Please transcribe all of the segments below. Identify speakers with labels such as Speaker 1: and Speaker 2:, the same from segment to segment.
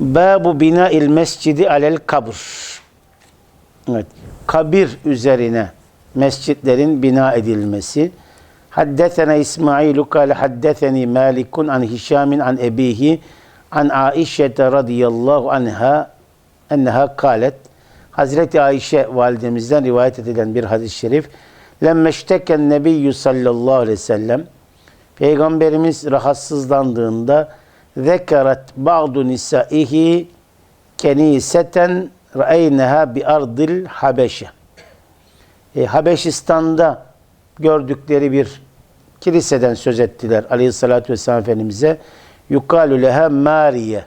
Speaker 1: Babu bina il mescidi alel kabr. Evet. Kabir üzerine mescitlerin bina edilmesi. Haddesena İsmailu kâle haddeseni Malikun an Hişamin an ebihi an Aişete radıyallahu anha enneha kâlet Hazreti Ayşe validemizden rivayet edilen bir hadis-i şerif lemmeşteken nebiyyü sallallahu aleyhi ve sellem Peygamberimiz rahatsızlandığında zekaret ba'du nisaihi keniseten ra'eyneha bi ardil habeşe. E, Habeşistan'da gördükleri bir kiliseden söz ettiler aleyhissalatü vesselam Efendimiz'e. Yukalu leha Mariye.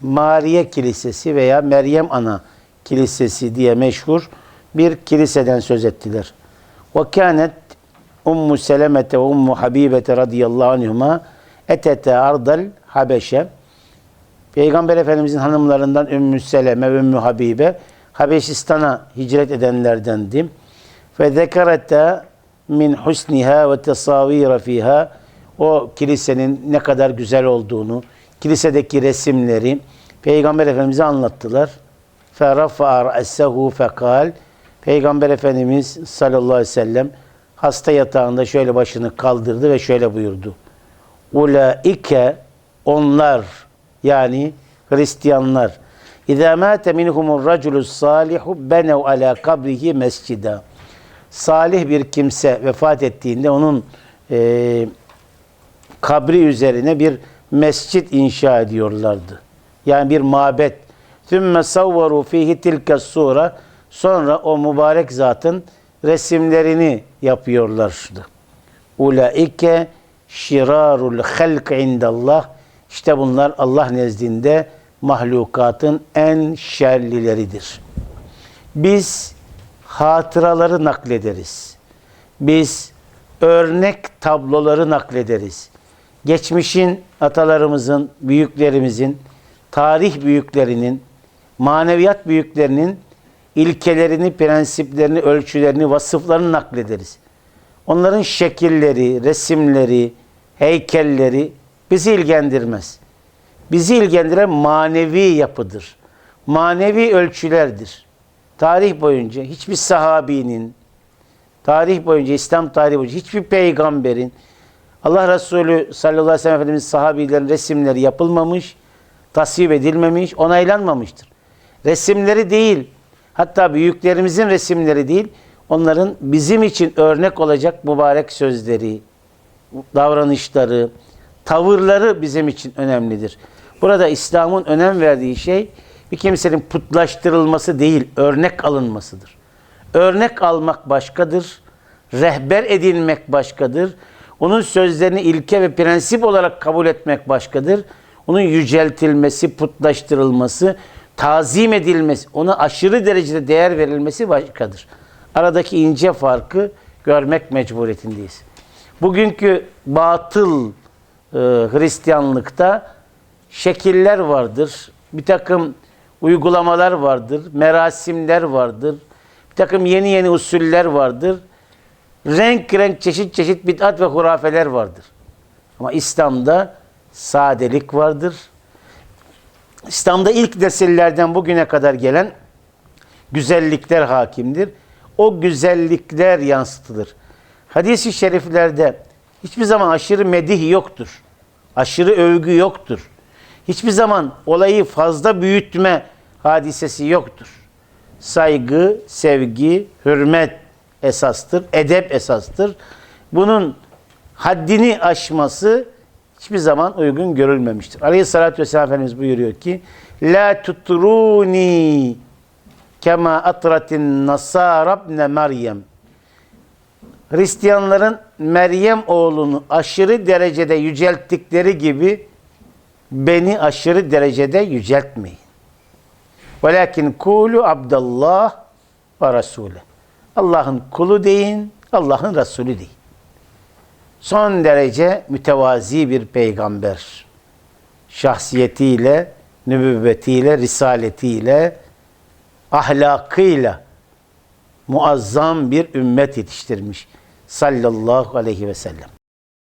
Speaker 1: Mariye Kilisesi veya Meryem Ana Kilisesi diye meşhur bir kiliseden söz ettiler. Ve kânet Ummu Selemete ve Ummu Habibete radıyallahu anhuma etete ardal Habeşe. Peygamber Efendimizin hanımlarından Ümmü Seleme ve Ümmü Habibe Habeşistan'a hicret edenlerdendi. Ve zekerete min husniha ve tesavira fiha o kilisenin ne kadar güzel olduğunu, kilisedeki resimleri Peygamber Efendimiz'e anlattılar. فَرَفَعَ رَأَسَّهُ فَقَالْ Peygamber Efendimiz sallallahu aleyhi ve sellem hasta yatağında şöyle başını kaldırdı ve şöyle buyurdu. Ulaike onlar yani Hristiyanlar İzâ mâte minhumur raculu salihu benev alâ kabrihi mescida. Salih bir kimse vefat ettiğinde onun e, kabri üzerine bir mescit inşa ediyorlardı. Yani bir mabet. Thümme savvaru fihi tilke sura. Sonra o mübarek zatın resimlerini yapıyorlardı. Ulaike şirarul halk indallah. İşte bunlar Allah nezdinde mahlukatın en şerlileridir. Biz hatıraları naklederiz. Biz örnek tabloları naklederiz. Geçmişin, atalarımızın, büyüklerimizin, tarih büyüklerinin, maneviyat büyüklerinin ilkelerini, prensiplerini, ölçülerini, vasıflarını naklederiz. Onların şekilleri, resimleri, heykelleri bizi ilgilendirmez. Bizi ilgilendiren manevi yapıdır. Manevi ölçülerdir. Tarih boyunca hiçbir sahabinin, tarih boyunca, İslam tarihi boyunca hiçbir peygamberin, Allah Resulü sallallahu aleyhi ve sellem Efendimiz sahabilerin resimleri yapılmamış, tasvip edilmemiş, onaylanmamıştır. Resimleri değil, hatta büyüklerimizin resimleri değil, onların bizim için örnek olacak mübarek sözleri, davranışları, tavırları bizim için önemlidir. Burada İslam'ın önem verdiği şey bir kimsenin putlaştırılması değil, örnek alınmasıdır. Örnek almak başkadır, rehber edinmek başkadır. Onun sözlerini ilke ve prensip olarak kabul etmek başkadır. Onun yüceltilmesi, putlaştırılması, tazim edilmesi, ona aşırı derecede değer verilmesi başkadır. Aradaki ince farkı görmek mecburiyetindeyiz. Bugünkü batıl e, Hristiyanlıkta şekiller vardır. Bir takım uygulamalar vardır. Merasimler vardır. Bir takım yeni yeni usuller vardır. Renk renk çeşit çeşit bid'at ve hurafeler vardır. Ama İslam'da sadelik vardır. İslam'da ilk nesillerden bugüne kadar gelen güzellikler hakimdir. O güzellikler yansıtılır. Hadis-i şeriflerde hiçbir zaman aşırı medih yoktur. Aşırı övgü yoktur. Hiçbir zaman olayı fazla büyütme hadisesi yoktur. Saygı, sevgi, hürmet esastır, edep esastır. Bunun haddini aşması hiçbir zaman uygun görülmemiştir. Aleyhissalatü vesselam Efendimiz buyuruyor ki La tutruni kema atratin nasara ibne Meryem Hristiyanların Meryem oğlunu aşırı derecede yücelttikleri gibi beni aşırı derecede yüceltmeyin. Velakin kulu Abdullah ve Resulü. Allah'ın kulu deyin, Allah'ın Resulü deyin. Son derece mütevazi bir peygamber. Şahsiyetiyle, nübüvvetiyle, risaletiyle, ahlakıyla muazzam bir ümmet yetiştirmiş. Sallallahu aleyhi ve sellem.